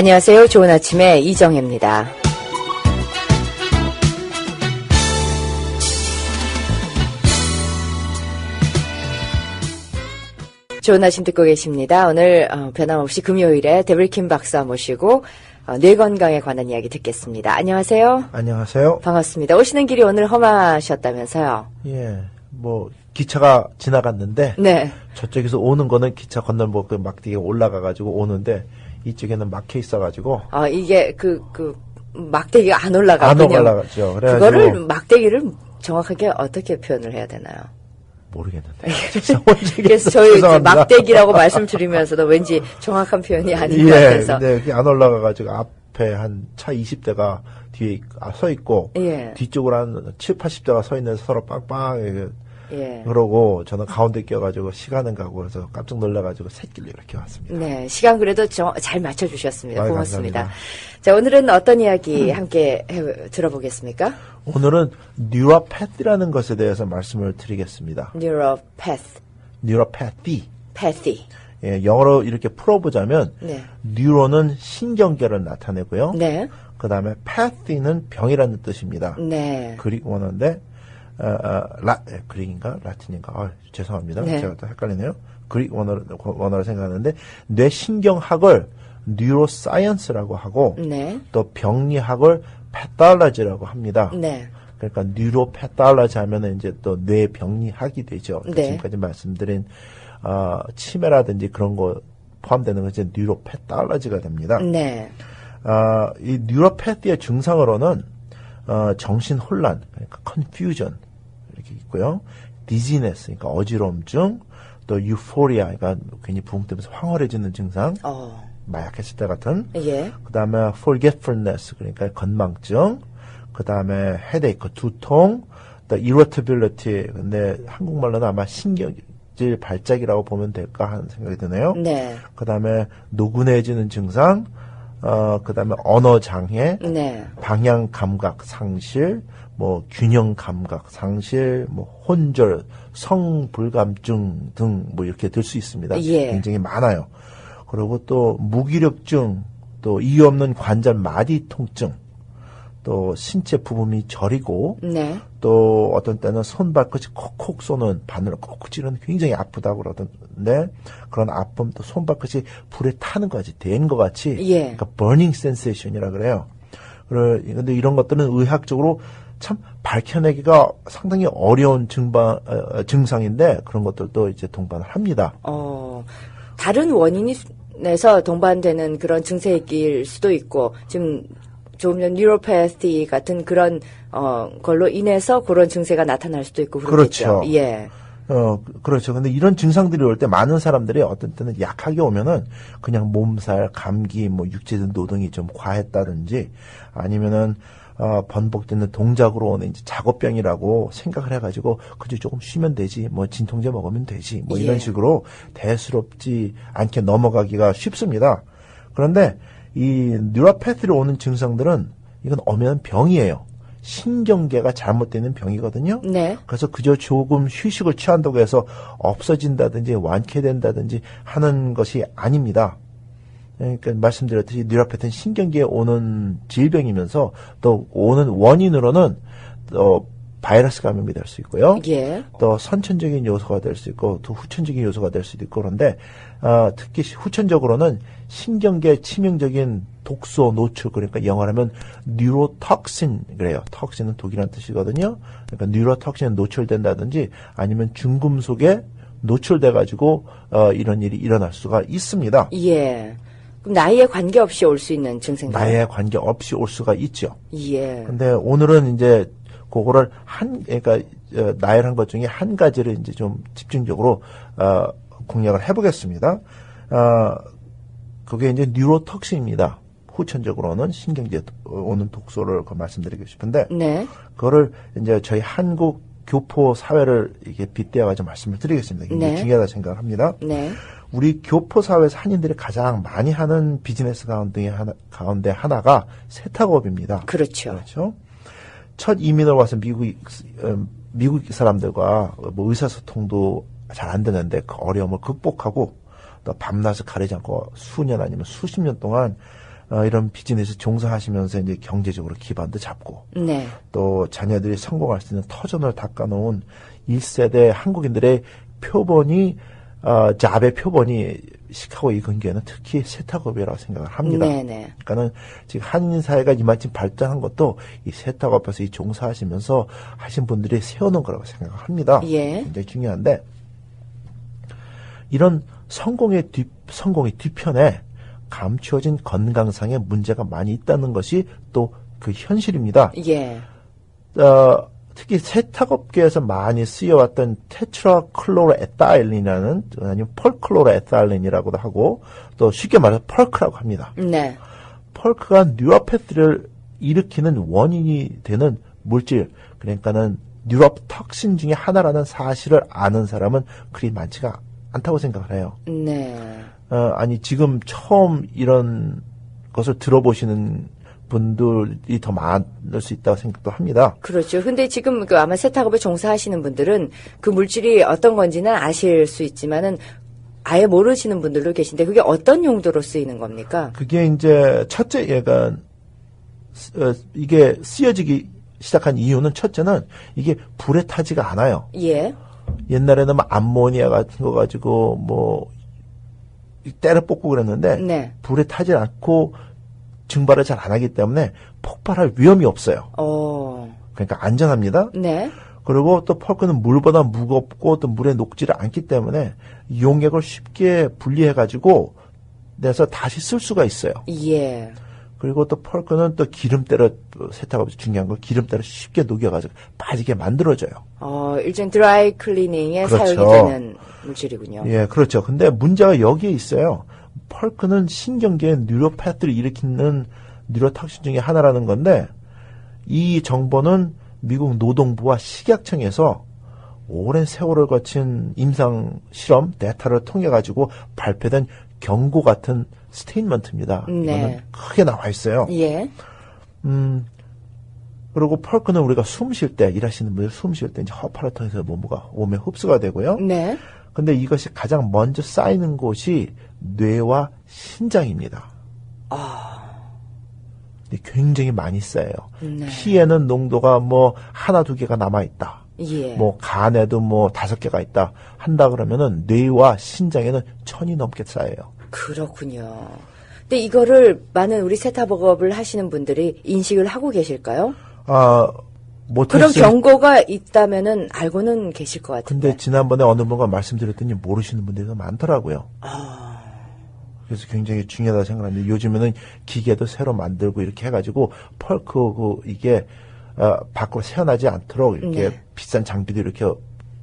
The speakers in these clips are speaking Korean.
안녕하세요. 좋은 아침의 이정혜입니다. 좋은 아침 듣고 계십니다. 오늘 어, 변함없이 금요일에 데블킴 박사 모시고 어, 뇌 건강에 관한 이야기 듣겠습니다. 안녕하세요. 안녕하세요. 반갑습니다. 오시는 길이 오늘 험하셨다면서요? 예, 뭐 기차가 지나갔는데 네. 저쪽에서 오는 거는 기차 건널목 그 막대기에 올라가 가지고 오는데 이쪽에는 막혀 있어가지고 아 이게 그 그 막대기가 안 올라가군요. 안 올라가죠. 그거를 막대기를 정확하게 어떻게 표현을 해야 되나요? 모르겠는데. 그래서 저희. 막대기라고 말씀드리면서도 왠지 정확한 표현이 아닌 것 예, 같아서. 근데 그게 안 올라가가지고 앞에 한 차 20대가 뒤에 있- 아, 서 있고 예. 뒤쪽으로 한 7, 80대가 서 있는 서로 빵빵 예. 그러고 저는 가운데 껴가지고 시간은 가고 그래서 깜짝 놀라가지고 새길로 이렇게 왔습니다. 네, 시간 그래도 정- 잘 맞춰주셨습니다. 고맙습니다. 감사합니다. 자, 오늘은 어떤 이야기 함께 해- 들어보겠습니까? 오늘은 뉴로패티라는 것에 대해서 말씀을 드리겠습니다. Neuropath, 뉴로패티. pathy. 예, 영어로 이렇게 풀어보자면 네. 뉴로는 신경계를 나타내고요. 네. 그 다음에 패티는 병이라는 뜻입니다. 네. 어, 어, 라 예, 그릭인가 라틴인가 아, 죄송합니다. 네. 제가 또 헷갈리네요. 그릭 원어 원어로 생각하는데 뇌신경학을 뉴로사이언스라고 하고 네. 또 병리학을 패달러지라고 합니다. 네. 그러니까 뉴로패달러지 하면은 이제 또 뇌병리학이 되죠. 네. 지금까지 말씀드린 어, 치매라든지 그런 거 포함되는 건 이제 뉴로패달러지가 됩니다. 네. 아, 이 뉴로패티의 증상으로는 어, 정신 혼란, 그러니까 컨퓨전 이렇게 있고요. 디지네스, 그러니까 어지러움증, 또 유포리아, 그러니까 괜히 부흥되면서 황홀해지는 증상, 어. 마약했을 때 같은. 예. 그 다음에 forgetfulness, 그러니까 건망증. 그 다음에 headache, 두통. 또 irritability, 근데 한국말로는 아마 신경 질 발작이라고 보면 될까 하는 생각이 드네요. 네. 그 다음에 노곤해지는 증상, 어, 그 다음에 언어 장애, 네. 방향 감각 상실, 뭐 균형 감각 상실, 뭐 혼절, 성불감증 등 뭐 이렇게 될 수 있습니다. 예. 굉장히 많아요. 그리고 또 무기력증, 또 이유 없는 관절 마디 통증, 또 신체 부분이 저리고, 네. 또 어떤 때는 손발끝이 콕콕 쏘는 바늘을 콕콕 찌르는 굉장히 아프다고 그러던데 그런 아픔 또 손발끝이 불에 타는 것 같이 된 것 같이 예. 그러니까 burning sensation이라 그래요. 그래 근데 이런 것들은 의학적으로 참 밝혀내기가 상당히 어려운 증방 어, 어, 증상인데 그런 것들도 이제 동반을 합니다. 어, 다른 원인에서 동반되는 그런 증세일 수도 있고, 지금 조금 전 뉴로패티 같은 그런 어 걸로 인해서 그런 증세가 나타날 수도 있고 그렇겠죠. 그렇죠. 예. 어, 그- 그렇죠. 근데 이런 증상들이 올 때 많은 사람들이 어떤 때는 약하게 오면은 그냥 몸살, 감기, 뭐 육체적 노동이 좀 과했다든지 아니면은 어, 번복되는 동작으로 오는 이제 작업병이라고 생각을 해가지고 그저 조금 쉬면 되지, 뭐 진통제 먹으면 되지, 뭐 이런 예. 식으로 대수롭지 않게 넘어가기가 쉽습니다. 그런데 이 뉴로패티로 오는 증상들은 이건 엄연한 병이에요. 신경계가 잘못되는 병이거든요. 네. 그래서 그저 조금 휴식을 취한다고 해서 없어진다든지 완쾌된다든지 하는 것이 아닙니다. 그러니까 말씀드렸듯이 뉴로패트는 신경계에 오는 질병이면서 또 오는 원인으로는 또 바이러스 감염이 될 수 있고요. 예. 또 선천적인 요소가 될 수 있고 또 후천적인 요소가 될 수도 있고 그런데 어, 특히 후천적으로는 신경계 치명적인 독소 노출 그러니까 영어로 하면 뉴로톡신 그래요. 톡신은 독이라는 뜻이거든요. 그러니까 뉴로톡신 노출된다든지 아니면 중금속에 노출돼 가지고 어, 이런 일이 일어날 수가 있습니다. 예. 그럼 나이에 관계없이 올 수 있는 증세인가요? 나이에 관계 없이 올 수가 있죠. 예. 근데 오늘은 이제 그거를 한 그러니까 어, 나열한 것 중에 한 가지를 이제 좀 집중적으로 어, 공략을 해보겠습니다. 어, 그게 이제 뉴로톡신입니다. 후천적으로는 신경제 오는 독소를 그 말씀드리고 싶은데 네. 그거를 이제 저희 한국 교포 사회를 이게 빗대어 가지고 말씀을 드리겠습니다. 굉장히 네. 중요하다 생각합니다. 네. 우리 교포 사회에서 한인들이 가장 많이 하는 비즈니스 가운데 하나, 가운데 하나가 세탁업입니다. 그렇죠. 그렇죠. 첫 이민을 와서 미국 음, 미국 사람들과 뭐 의사소통도 잘 안 되는데 그 어려움을 극복하고 또 밤낮을 가리지 않고 수년 아니면 수십 년 동안 어, 이런 비즈니스 종사하시면서 이제 경제적으로 기반도 잡고 네. 또 자녀들이 성공할 수 있는 터전을 닦아놓은 1세대 한국인들의 표본이 어, 잡의 표본이 시카고 이 근교에는 특히 세탁업이라고 생각을 합니다. 네네. 그러니까는 지금 한인 사회가 이만큼 발전한 것도 이 세탁업에서 이 종사하시면서 하신 분들이 세워놓은 거라고 생각을 합니다. 예. 굉장히 중요한데 이런 성공의 뒤 성공의 뒤편에 감추어진 건강상의 문제가 많이 있다는 것이 또 그 현실입니다. 예. 어, 특히 세탁업계에서 많이 쓰여왔던 테트라클로로에타일린이라는 아니면 펄클로로에타일린이라고도 하고 또 쉽게 말해서 펄크라고 합니다. 네. 펄크가 뉴로패스를 일으키는 원인이 되는 물질, 그러니까는 뉴로톡신 중에 하나라는 사실을 아는 사람은 그리 많지가 않다고 생각을 해요. 네. 어, 아니 지금 처음 이런 것을 들어보시는 분들이 더 많을 수 있다고 생각도 합니다. 그렇죠. 근데 지금 그 아마 세탁업에 종사하시는 분들은 그 물질이 어떤 건지는 아실 수 있지만은 아예 모르시는 분들도 계신데 그게 어떤 용도로 쓰이는 겁니까? 그게 이제 첫째 얘가 어, 이게 쓰여지기 시작한 이유는 첫째는 이게 불에 타지가 않아요. 예. 옛날에는 뭐 암모니아 같은 거 가지고 뭐 때려 뽑고 그랬는데 네. 불에 타지 않고 증발을 잘 안 하기 때문에 폭발할 위험이 없어요. 어. 그러니까 안전합니다. 네. 그리고 또 펄크는 물보다 무겁고 또 물에 녹지를 않기 때문에 용액을 쉽게 분리해 가지고 내서 다시 쓸 수가 있어요. 예. 그리고 또 펄크는 또 기름때를 세탁업에서 중요한 거 기름때를 쉽게 녹여가지고 빠지게 만들어줘요. 어, 일종 드라이 클리닝에 그렇죠. 사용이 되는 물질이군요. 예, 그렇죠. 근데 문제가 여기에 있어요. 펄크는 신경계의 뉴로패트를 일으키는 뉴로탁신 중에 하나라는 건데 이 정보는 미국 노동부와 식약청에서 오랜 세월을 거친 임상 실험 데이터를 통해 가지고 발표된 경고 같은 스테인먼트입니다. 네. 이거는 크게 나와 있어요. 예. 음, 그리고 펄크는 우리가 숨 쉴 때, 일하시는 분들 숨 쉴 때 이제 허파를 통해서 몸무가 몸에 흡수가 되고요. 네. 근데 이것이 가장 먼저 쌓이는 곳이 뇌와 신장입니다. 근데 굉장히 많이 쌓여요. 네. 피에는 농도가 뭐 하나 두 개가 남아 있다. 예. 뭐 간에도 뭐 다섯 개가 있다. 한다 그러면은 뇌와 신장에는 천이 넘게 쌓여요. 그렇군요. 근데 이거를 많은 우리 세탁업을 하시는 분들이 인식을 하고 계실까요? 아, 그런 못했을 경고가 있다면은 알고는 계실 것 같은데. 근데 지난번에 어느 분과 말씀드렸더니 모르시는 분들이 더 많더라고요. 그래서 굉장히 중요하다고 생각하는데 요즘에는 기계도 새로 만들고 이렇게 해가지고 펄크 그 이게 어, 밖으로 새어나지 않도록 이렇게 네. 비싼 장비도 이렇게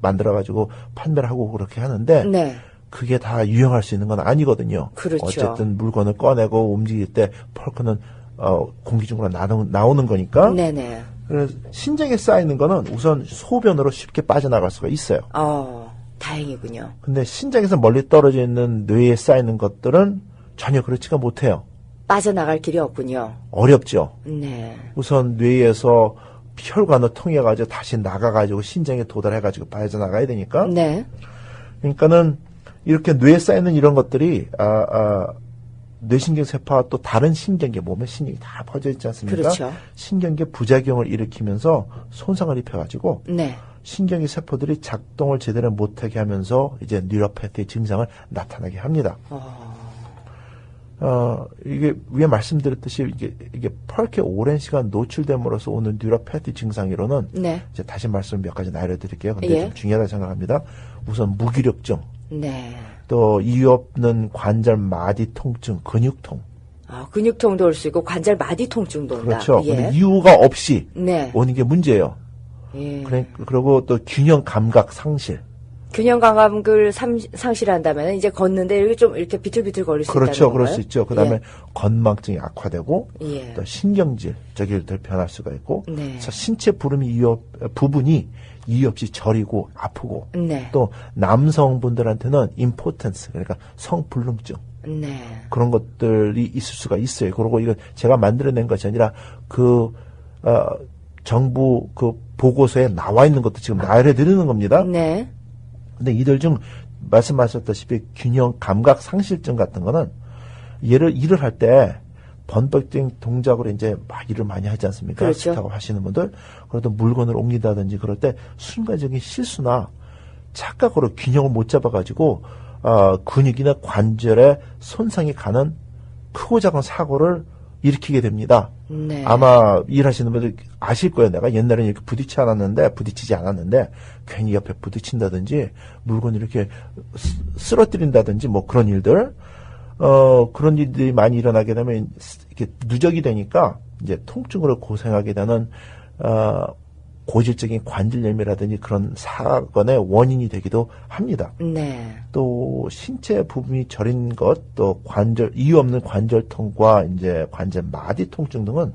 만들어가지고 판매를 하고 그렇게 하는데 네. 그게 다 유용할 수 있는 건 아니거든요. 그렇죠. 어쨌든 물건을 꺼내고 움직일 때 펄크는 어, 공기 중으로 나오는, 나오는 거니까 네네. 그래서 신장에 쌓이는 거는 우선 소변으로 쉽게 빠져나갈 수가 있어요. 어, 다행이군요. 근데 신장에서 멀리 떨어져 있는 뇌에 쌓이는 것들은 전혀 그렇지가 못해요. 빠져나갈 길이 없군요. 어렵죠. 네. 우선 뇌에서 혈관을 통해 가지고 다시 나가 가지고 신장에 도달해 가지고 빠져나가야 되니까. 네. 그러니까는 이렇게 뇌에 쌓이는 이런 것들이 아, 아 뇌신경 세포와 또 다른 신경계 몸에 신경이 다 퍼져 있지 않습니까? 그렇죠. 신경계 부작용을 일으키면서 손상을 입혀 가지고 네. 신경의 세포들이 작동을 제대로 못하게 하면서 이제 뉴로패트의 증상을 나타나게 합니다. 어, 이게 위에 말씀드렸듯이 이게 이게 펄크에 오랜 시간 노출됨으로써 오는 뉴로패티 증상으로는 네. 이제 다시 말씀 몇 가지 나열해드릴게요. 근데 예. 좀 중요하다 고 생각합니다. 우선 무기력증, 네. 또 이유 없는 관절 마디 통증, 근육통. 아, 근육통도 올 수 있고 관절 마디 통증도 온다. 그렇죠. 예. 근데 이유가 없이 네. 오는 게 문제예요. 예. 그래, 그리고 또 균형 감각 상실. 균형 감각을 삼- 상실한다면 이제 걷는데 이렇게 좀 이렇게 비틀비틀 거릴 수 그렇죠. 있다는 그럴 건가요? 수 있죠. 그 다음에 건망증이 악화되고, 예. 또 신경질, 저기를 변할 수가 있고, 네. 그래서 신체 부름이 이유, 없- 부분이 이유 없이 저리고 아프고, 네. 또 남성분들한테는 임포텐스, 그러니까 성불능증, 네. 그런 것들이 있을 수가 있어요. 그리고 이거 제가 만들어낸 것이 아니라 그, 어, 정부 그 보고서에 나와 있는 것도 지금 나열해 드리는 겁니다. 네. 근데 이들 중 말씀하셨다시피 균형 감각 상실증 같은 거는 얘를 일을 할 때 번복된 동작으로 이제 막 일을 많이 하지 않습니까? 그렇죠. 스타고 하시는 분들. 그래도 물건을 옮긴다든지 그럴 때 순간적인 실수나 착각으로 균형을 못 잡아가지고 어, 근육이나 관절에 손상이 가는 크고 작은 사고를 일으키게 됩니다. 네. 아마 일하시는 분들 아실 거예요. 내가 옛날에는 이렇게 부딪히지 않았는데, 부딪히지 않았는데, 괜히 옆에 부딪힌다든지, 물건을 이렇게 쓰- 쓰러뜨린다든지, 뭐 그런 일들, 어, 그런 일들이 많이 일어나게 되면, 이렇게 누적이 되니까, 이제 통증으로 고생하게 되는, 어, 고질적인 관절염이라든지 그런 사건의 원인이 되기도 합니다. 네. 또 신체 부분이 저린 것, 또 관절 이유 없는 관절통과 이제 관절 마디 통증 등은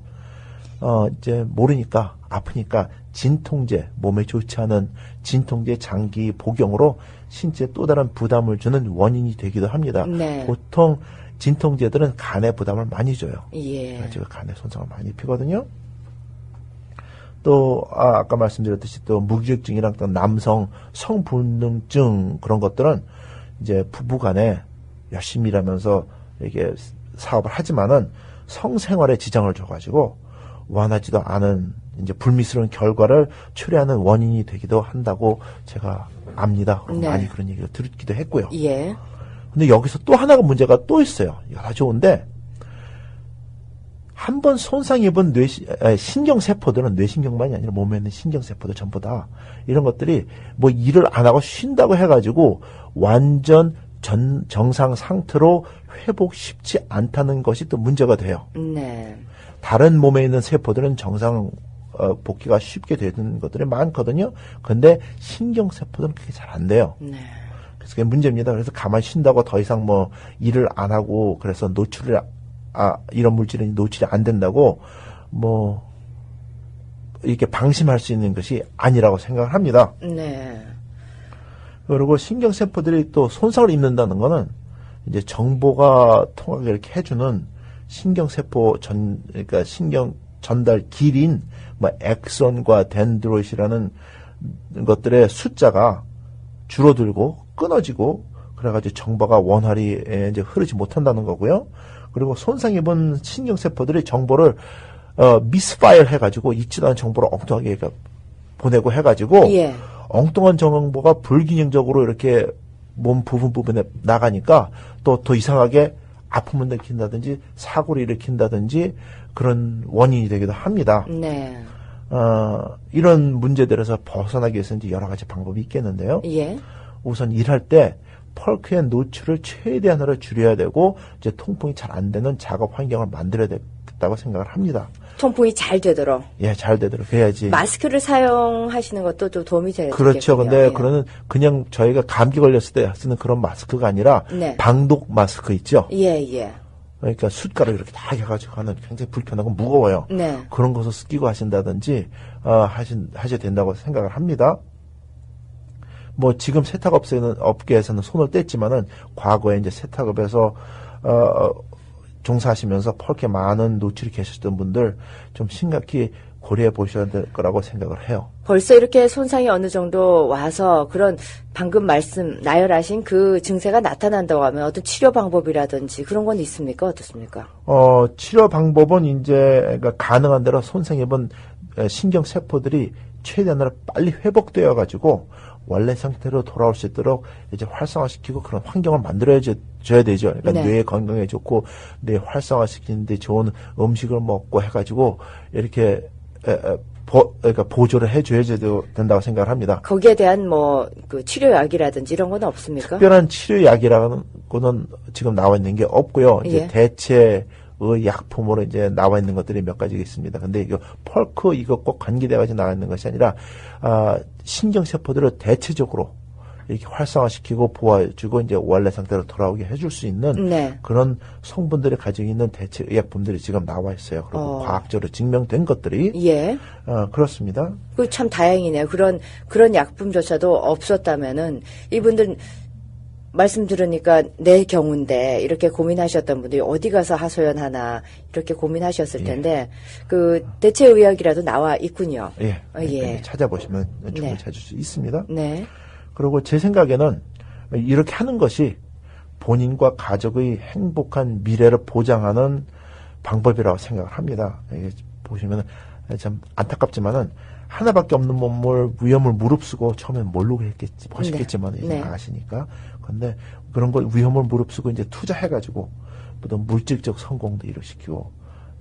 어 이제 모르니까 아프니까 진통제 몸에 좋지 않은 진통제 장기 복용으로 신체에 또 다른 부담을 주는 원인이 되기도 합니다. 네. 보통 진통제들은 간에 부담을 많이 줘요. 예. 그래가지고 간에 손상을 많이 입히거든요. 또 아, 까 말씀드렸듯이 또 무기력증이랑 또 남성 성불능증 그런 것들은 이제 부부간에 열심히 일하면서 이게 사업을 하지만은 성생활에 지장을 줘가지고 원하지도 않은 이제 불미스러운 결과를 초래하는 원인이 되기도 한다고 제가 압니다. 네. 많이 그런 얘기를 듣기도 했고요. 예. 근데 여기서 또 하나가 문제가 또 있어요. 다 좋은데 한 번 손상 입은 뇌 신경 세포들은 뇌신경만이 아니라 몸에 있는 신경 세포들 전부 다 이런 것들이 뭐 일을 안 하고 쉰다고 해가지고 완전 전 정상 상태로 회복 쉽지 않다는 것이 또 문제가 돼요. 네. 다른 몸에 있는 세포들은 정상 어, 복귀가 쉽게 되는 것들이 많거든요. 근데 신경 세포들은 그게 잘 안 돼요. 네. 그래서 그게 문제입니다. 그래서 가만히 쉰다고 더 이상 뭐 일을 안 하고 그래서 노출을 아 이런 물질은 노출이 안 된다고 뭐 이렇게 방심할 수 있는 것이 아니라고 생각을 합니다. 네. 그리고 신경 세포들이 또 손상을 입는다는 거는 이제 정보가 통하게 이렇게 해주는 신경 세포 전 그러니까 신경 전달 길인 뭐 엑선과 덴드로이트라는 것들의 숫자가 줄어들고 끊어지고 그래가지고 정보가 원활히 에, 이제 흐르지 못한다는 거고요. 그리고 손상 입은 신경 세포들이 정보를 어 미스파일 해가지고 있지도 않은 정보를 엉뚱하게 보내고 해가지고 예. 엉뚱한 정보가 불균형적으로 이렇게 몸 부분 부분에 나가니까 또 더 이상하게 아픔을 일으킨다든지 사고를 일으킨다든지 그런 원인이 되기도 합니다. 네. 어, 이런 문제들에서 벗어나기 위해서 이제 여러 가지 방법이 있겠는데요. 예. 우선 일할 때 펄크의 노출을 최대한으로 줄여야 되고 이제 통풍이 잘 안 되는 작업 환경을 만들어야 되겠다 고 생각을 합니다. 통풍이 잘 되도록 예, 잘 되도록 해야지. 마스크를 사용하시는 것도 좀 도움이 되겠군요. 그렇죠. 근데 예. 그거는 그냥 저희가 감기 걸렸을 때 쓰는 그런 마스크가 아니라 네. 방독 마스크 있죠. 예, 예. 그러니까 숯가루 이렇게 다 해가지고 하는 굉장히 불편하고 무거워요. 네. 그런 것을 끼고 하신다든지 어, 하신 하셔야 된다고 생각을 합니다. 뭐 지금 세탁업체는 업계에서는 손을 뗐지만은 과거에 이제 세탁업에서 어, 종사하시면서 펄게 많은 노출이 계셨던 분들 좀 심각히 고려해 보셔야 될 거라고 생각을 해요. 벌써 이렇게 손상이 어느 정도 와서 그런 방금 말씀 나열하신 그 증세가 나타난다고 하면 어떤 치료 방법이라든지 그런 건 있습니까? 어떻습니까? 어, 치료 방법은 이제 그러니까 가능한 대로 손상 입은 에, 신경 세포들이 최대한으로 빨리 회복되어 가지고 원래 상태로 돌아올 수 있도록 이제 활성화시키고 그런 환경을 만들어야 줘- 줘야 되죠. 그러니까 네. 뇌 건강에 좋고 뇌 활성화시키는데 좋은 음식을 먹고 해가지고 이렇게 에, 에, 보, 그러니까 보조를 해줘야 된다고 생각을 합니다. 거기에 대한 뭐 그 치료약이라든지 이런 건 없습니까? 특별한 치료약이라는 거는 지금 나와 있는 게 없고요. 이제 예. 대체의 약품으로 이제 나와 있는 것들이 몇 가지가 있습니다. 근데 이거 펄크 이것과 관계돼가지고 나와 있는 것이 아니라 아, 신경세포들을 대체적으로 이렇게 활성화시키고 보호해주고 이제 원래 상태로 돌아오게 해줄 수 있는 네. 그런 성분들이 가지고 있는 대체 의약품들이 지금 나와 있어요. 그리고 어. 과학적으로 증명된 것들이 예. 어, 그렇습니다. 그 참 다행이네요. 그런 그런 약품조차도 없었다면은 이분들 말씀 들으니까 내 경우인데 이렇게 고민하셨던 분들이 어디 가서 하소연하나 이렇게 고민하셨을 예. 텐데 그 대체 의학이라도 나와 있군요. 예, 어, 예. 찾아보시면 충분히 네. 찾을 수 있습니다. 네. 그리고 제 생각에는 이렇게 하는 것이 본인과 가족의 행복한 미래를 보장하는 방법이라고 생각을 합니다. 보시면 참 안타깝지만은 하나밖에 없는 몸을 위험을 무릅쓰고 처음엔 모르고 했겠지 하셨겠지만 이제 네. 나가시니까 근데 그런 걸 위험을 무릅쓰고 이제 투자해가지고 어떤 물질적 성공도 이루시키고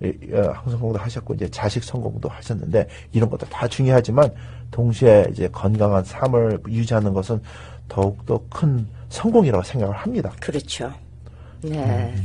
예, 예, 항성공도 하셨고 이제 자식 성공도 하셨는데 이런 것도 다 중요하지만 동시에 이제 건강한 삶을 유지하는 것은 더욱더 큰 성공이라고 생각을 합니다. 그렇죠. 네. 그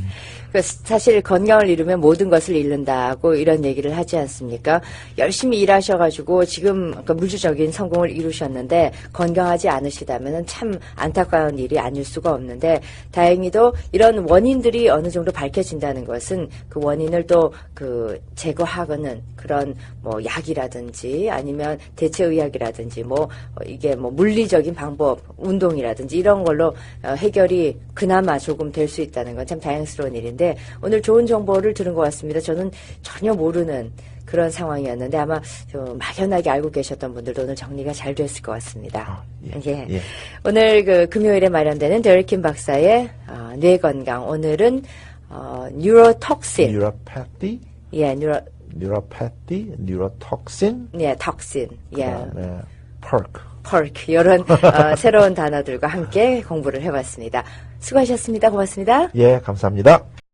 사실 건강을 잃으면 모든 것을 잃는다고 이런 얘기를 하지 않습니까? 열심히 일하셔가지고 지금 그 물질적인 성공을 이루셨는데 건강하지 않으시다면 참 안타까운 일이 아닐 수가 없는데 다행히도 이런 원인들이 어느 정도 밝혀진다는 것은 그 원인을 또 그 제거하고는 그런 뭐 약이라든지 아니면 대체 의학이라든지 뭐 어, 이게 뭐 물리적인 방법, 운동이라든지 이런 걸로 어, 해결이 그나마 조금 될 수 있다는 건 참 다행스러운 일인데 오늘 좋은 정보를 들은 것 같습니다. 저는 전혀 모르는 그런 상황이었는데 아마 좀 막연하게 알고 계셨던 분들도 오늘 정리가 잘 됐을 것 같습니다. 아, 예, 예. 예. 오늘 그 금요일에 마련되는 데리킨 박사의 어, 뇌 건강 오늘은 어, 뉴로톡신 뉴로패티, 예, 뉴로 뉴로패티, 뉴로톡신, 예, 톡신 예. 퍼크. 펄크 이런 어, 새로운 단어들과 함께 공부를 해봤습니다. 수고하셨습니다. 고맙습니다. 예, 감사합니다.